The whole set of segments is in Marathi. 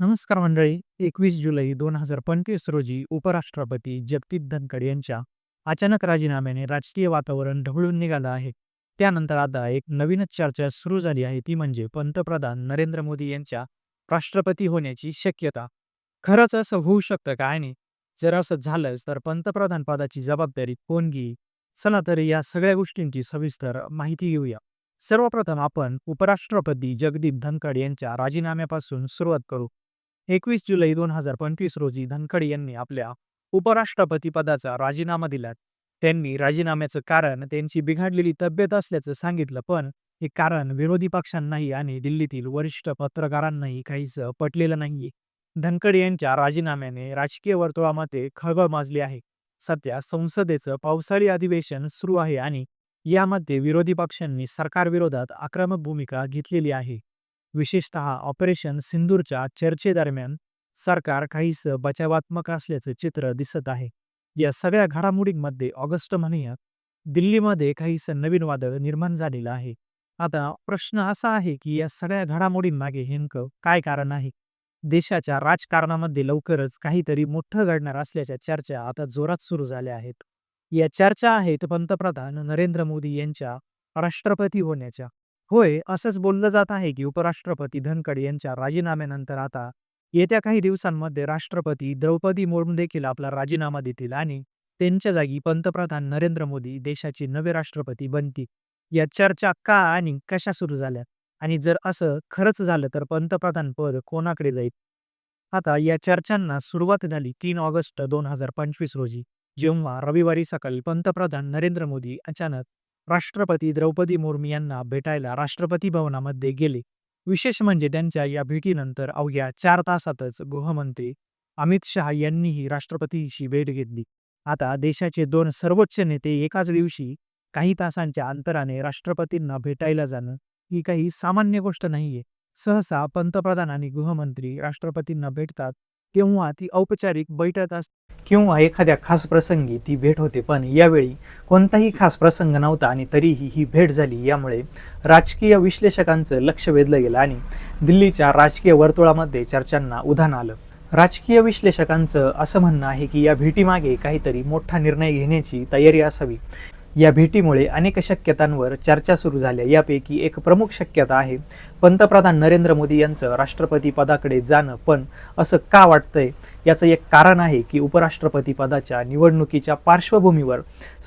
नमस्कार मंडळी. एकवीस जुलै दोन हजार पंचवीस रोजी उपराष्ट्रपती जगदीप धनखड यांच्या अचानक राजीनाम्याने राजकीय वातावरण ढवळून निघालं आहे. त्यानंतर आता एक नवीनच चर्चा सुरू झाली आहे. ती म्हणजे पंतप्रधान नरेंद्र मोदी यांच्या राष्ट्रपती होण्याची शक्यता. खरंच असं होऊ शकतं का? आणि जर असं झालंच तर पंतप्रधान पदाची जबाबदारी कोण घेईल? चला तर या सगळ्या गोष्टींची सविस्तर माहिती घेऊया. सर्वप्रथम आपण उपराष्ट्रपती जगदीप धनखड यांच्या राजीनाम्यापासून सुरुवात करू. एकवीस जुलै दोन हजार पंचवीस रोजी धनखड यांनी आपल्या उपराष्ट्रपती पदाचा राजीनामा दिला. त्यांनी राजीनाम्याचं कारण त्यांची बिघडलेली तब्येत असल्याचं सांगितलं पण हे कारण विरोधी पक्षांनाही आणि दिल्लीतील वरिष्ठ पत्रकारांनाही काहीच पटलेलं नाहीये. धनखड यांच्या राजीनाम्याने राजकीय वर्तुळामध्ये खळबळ माजली आहे. सध्या संसदेचं पावसाळी अधिवेशन सुरू आहे आणि यामध्ये विरोधी पक्षांनी सरकारविरोधात आक्रमक भूमिका घेतलेली आहे. विशेषतः ऑपरेशन सिंदूरच्या चर्चेदरम्यान सरकार काहीस बचावात्मक असल्याचं चित्र दिसत आहे. या सगळ्या घडामोडींमध्ये ऑगस्ट महिन्यात दिल्लीमध्ये काहीस नवीन वादळ निर्माण झालेलं आहे. आता प्रश्न असा आहे की या सगळ्या घडामोडींमागे नेमकं काय कारण आहे? देशाच्या राजकारणामध्ये लवकरच काहीतरी मोठं घडणार असल्याच्या चर्चा आता जोरात सुरू झाल्या आहेत. या चर्चा आहेत पंतप्रधान नरेंद्र मोदी यांच्या राष्ट्रपती होण्याच्या होय असंच बोललं जात आहे की उपराष्ट्रपती धनखड यांच्या राजीनाम्यानंतर आता येत्या काही दिवसांमध्ये राष्ट्रपती द्रौपदी मुर्मू देखील आपला राजीनामा देतील आणि त्यांच्या जागी पंतप्रधान नरेंद्र मोदी देशाचे नवे राष्ट्रपती बनतील. या चर्चा का आणि कशा सुरू झाल्या? आणि जर असं खरंच झालं तर पंतप्रधान पद कोणाकडे जाईल? आता या चर्चांना सुरुवात झाली तीन ऑगस्ट दोन हजार पंचवीस रोजी जेव्हा रविवारी सकाळी पंतप्रधान नरेंद्र मोदी अचानक राष्ट्रपती द्रौपदी मुर्मू यांना भेटायला राष्ट्रपती भवनामध्ये गेले. विशेष म्हणजे त्यांच्या या भेटीनंतर अवघ्या चार तासातच गृहमंत्री अमित शहा यांनीही राष्ट्रपतीशी भेट घेतली. आता देशाचे दोन सर्वोच्च नेते एकाच दिवशी काही तासांच्या अंतराने राष्ट्रपतींना भेटायला जाणं ही काही सामान्य गोष्ट नाहीये. सहसा पंतप्रधान आणि गृहमंत्री राष्ट्रपतींना भेटतात तेव्हा ती औपचारिक बैठक असते किंवा एखाद्या खास प्रसंगी ती भेट होते पण यावेळी कोणताही खास प्रसंग नव्हता आणि तरीही ही भेट झाली. यामुळे राजकीय विश्लेषकांचं लक्ष वेधलं गेलं आणि दिल्लीच्या राजकीय वर्तुळामध्ये चर्चांना उधाण आलं. राजकीय विश्लेषकांचं असं म्हणणं आहे की या भेटीमागे काहीतरी मोठा निर्णय घेण्याची तयारी असावी. या भेटीमुळे अनेक शक्यतांवर चर्चा सुरू झाल्या. यापैकी एक प्रमुख शक्यता आहे पंतप्रधान नरेंद्र मोदी यांचं राष्ट्रपती पदाकडे जाणं. पण असं का वाटतंय? याचं एक कारण आहे की उपराष्ट्रपती पदाच्या निवडणुकीच्या पार्श्वभूमीवर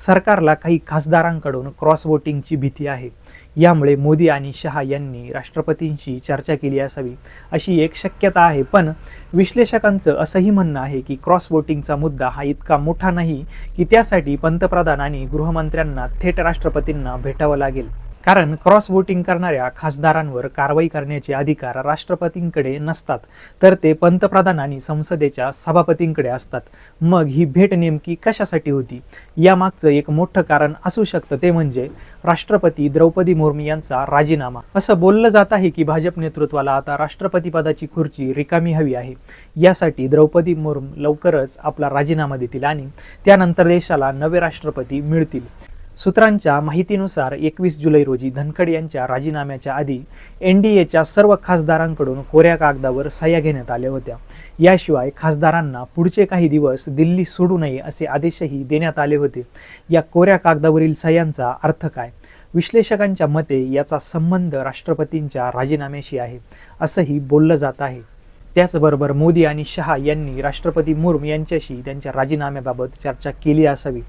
सरकारला काही खासदारांकडून क्रॉस वोटिंगची भीती आहे. यामुळे मोदी आणि शहा यांनी राष्ट्रपतींशी चर्चा केली असावी अशी एक शक्यता आहे. पण विश्लेषकांचं असंही म्हणणं आहे की क्रॉस वोटिंगचा मुद्दा हा इतका मोठा नाही की त्यासाठी पंतप्रधान आणि गृहमंत्र्यांना थेट राष्ट्रपतींना भेटावं लागेल. कारण क्रॉस वोटिंग करणाऱ्या खासदारांवर कारवाई करण्याचे अधिकार राष्ट्रपतींकडे नसतात तर ते पंतप्रधान आणि संसदेच्या सभापतींकडे असतात. मग ही भेट नेमकी कशासाठी होती? यामागचं एक मोठं कारण असू शकतं ते म्हणजे राष्ट्रपती द्रौपदी मुर्मू यांचा राजीनामा. असं बोललं जात आहे की भाजप नेतृत्वाला आता राष्ट्रपती पदाची खुर्ची रिकामी हवी आहे. यासाठी द्रौपदी मुर्मू लवकरच आपला राजीनामा देतील आणि त्यानंतर देशाला नवे राष्ट्रपती मिळतील. सूत्रांच्या माहितीनुसार एकवीस जुलै रोजी धनखड यांच्या राजीनाम्याच्या आधी एन डी एच्या सर्व खासदारांकडून कोऱ्या कागदावर सह्या घेण्यात आल्या होत्या. याशिवाय खासदारांना पुढचे काही दिवस दिल्ली सोडू नये असे आदेशही देण्यात आले होते. या कोऱ्या कागदावरील सह्यांचा अर्थ काय? विश्लेषकांच्या मते याचा संबंध राष्ट्रपतींच्या राजीनाम्याशी आहे असंही बोललं जात आहे. त्याचबरोबर मोदी आणि शहा यांनी राष्ट्रपती मुर्म यांच्याशी त्यांच्या राजीनाम्याबाबत चर्चा केली असावी.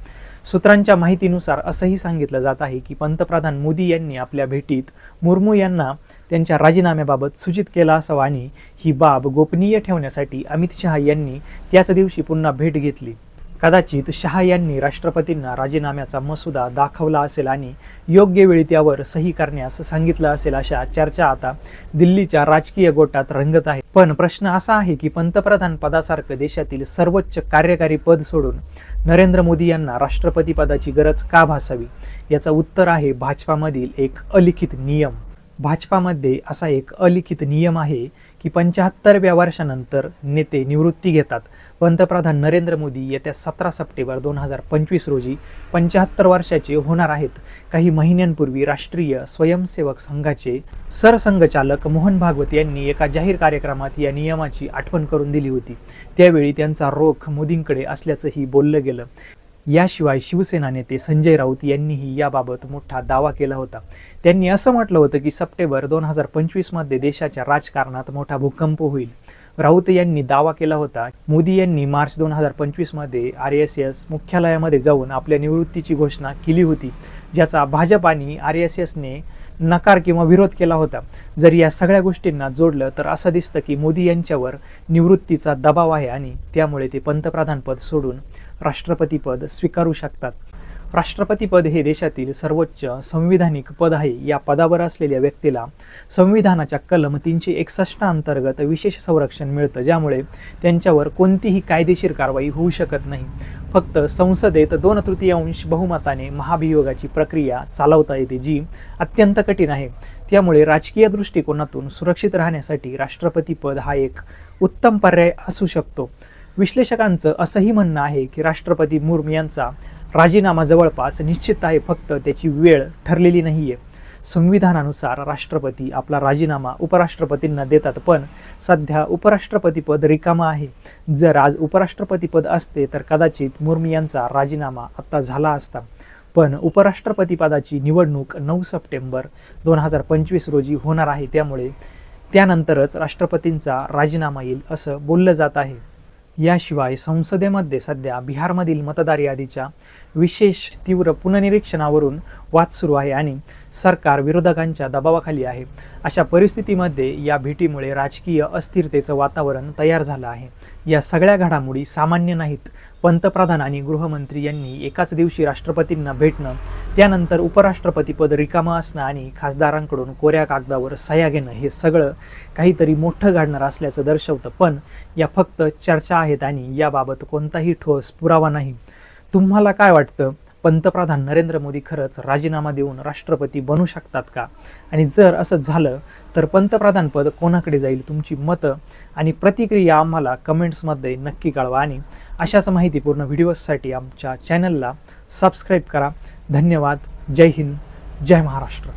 सूत्रांच्या माहितीनुसार असंही सांगितलं जात आहे की पंतप्रधान मोदी यांनी आपल्या भेटीत मुर्मू यांना त्यांच्या राजीनाम्याबाबत सूचित केला असावा आणि ही बाब गोपनीय ठेवण्यासाठी अमित शहा यांनी त्याच दिवशी पुन्हा भेट घेतली. कदाचित शहा यांनी राष्ट्रपतींना राजीनाम्याचा मसुदा दाखवला असेल आणि योग्य वेळी त्यावर सही करण्यास सांगितलं असेल अशा चर्चा आता दिल्लीच्या राजकीय गोटात रंगत आहे. पण प्रश्न असा आहे की पंतप्रधान पदासारखं देशातील सर्वोच्च कार्यकारी पद सोडून नरेंद्र मोदी यांना राष्ट्रपती पदाची गरज का भासावी? याचं उत्तर आहे भाजपामधील एक अलिखित नियम. भाजपामध्ये असा एक अलिखित नियम आहे की पंच्याहत्तरव्या वर्षानंतर नेते निवृत्ती घेतात. पंतप्रधान नरेंद्र मोदी येत्या सतरा सप्टेंबर दोन हजार पंचवीस रोजी पंच्याहत्तर वर्षाचे होणार आहेत. काही महिन्यांपूर्वी राष्ट्रीय स्वयंसेवक संघाचे सरसंघचालक मोहन भागवत यांनी एका जाहीर कार्यक्रमात या नियमाची आठवण करून दिली होती. त्यावेळी त्यांचा रोख मोदींकडे असल्याचंही बोललं गेलं. याशिवाय शिवसेना नेते संजय राऊत यांनीही याबाबत मोठा दावा केला होता. त्यांनी असं म्हटलं होतं की सप्टेंबर दोन हजार पंचवीसमध्ये देशाच्या राजकारणात मोठा भूकंप होईल. राऊत यांनी दावा केला होता. मोदी यांनी मार्च दोन हजार पंचवीसमध्ये आर एस एस मुख्यालयामध्ये जाऊन आपल्या निवृत्तीची घोषणा केली होती ज्याचा भाजप आणि आर एस एसने नकार किंवा विरोध केला होता. जर या सगळ्या गोष्टींना जोडलं तर असं दिसतं की मोदी यांच्यावर निवृत्तीचा दबाव आहे आणि त्यामुळे ते पंतप्रधानपद सोडून राष्ट्रपतीपद स्वीकारू शकतात. राष्ट्रपतीपद हे देशातील सर्वोच्च संविधानिक पद आहे. या पदावर असलेल्या व्यक्तीला संविधानाच्या कलम तीनशे एकसष्ट अंतर्गत विशेष संरक्षण मिळतं ज्यामुळे त्यांच्यावर कोणतीही कायदेशीर कारवाई होऊ शकत नाही. फक्त संसदेत दोन तृतीयांश बहुमताने महाभियोगाची प्रक्रिया चालवता येते जी अत्यंत कठीण आहे. त्यामुळे राजकीय दृष्टिकोनातून सुरक्षित राहण्यासाठी राष्ट्रपती पद हा एक उत्तम पर्याय असू शकतो. विश्लेषकांचं असंही म्हणणं आहे की राष्ट्रपती मुर्मू यांचा राजीनामा जवळपास निश्चित आहे फक्त त्याची वेळ ठरलेली नाही आहे संविधानानुसार राष्ट्रपती आपला राजीनामा उपराष्ट्रपतींना देतात. पण सध्या उपराष्ट्रपतीपद रिकामं आहे. जर आज उपराष्ट्रपतीपद असते तर कदाचित मुर्मी यांचा राजीनामा आत्ता झाला असता. पण उपराष्ट्रपतीपदाची निवडणूक नऊ सप्टेंबर दोन हजार पंचवीस रोजी होणार आहे. त्यामुळे त्यानंतरच राष्ट्रपतींचा राजीनामा येईल असं बोललं जात आहे. याशिवाय संसदेमध्ये सध्या बिहारमधील मतदार यादीच्या विशेष तीव्र पुननिरीक्षणावरून वाद सुरू आहे आणि सरकार विरोधकांच्या दबावाखाली आहे. अशा परिस्थितीमध्ये या भेटीमुळे राजकीय अस्थिरतेचं वातावरण तयार झालं आहे. या सगळ्या घडामोडी सामान्य नाहीत. पंतप्रधान आणि गृहमंत्री यांनी एकाच दिवशी राष्ट्रपतींना भेटणं त्यानंतर उपराष्ट्रपतीपद रिकामं असणं आणि खासदारांकडून कोऱ्या कागदावर सह्या घेणं हे सगळं काहीतरी मोठं घडणार असल्याचं दर्शवतं. पण या फक्त चर्चा आहेत आणि याबाबत कोणताही ठोस पुरावा नाही. तुम्हाला काय वाटतं? पंतप्रधान नरेंद्र मोदी खरंच राजीनामा देऊन राष्ट्रपती बनू शकतात का? आणि जर असं झालं तर पंतप्रधानपद कोणाकडे जाईल तुमची मतं? आणि प्रतिक्रिया आम्हाला कमेंट्समध्ये नक्की कळवा. आणि अशाच माहितीपूर्ण व्हिडिओजसाठी आमच्या चॅनलला सबस्क्राईब करा. धन्यवाद. जय हिंद. जय महाराष्ट्र.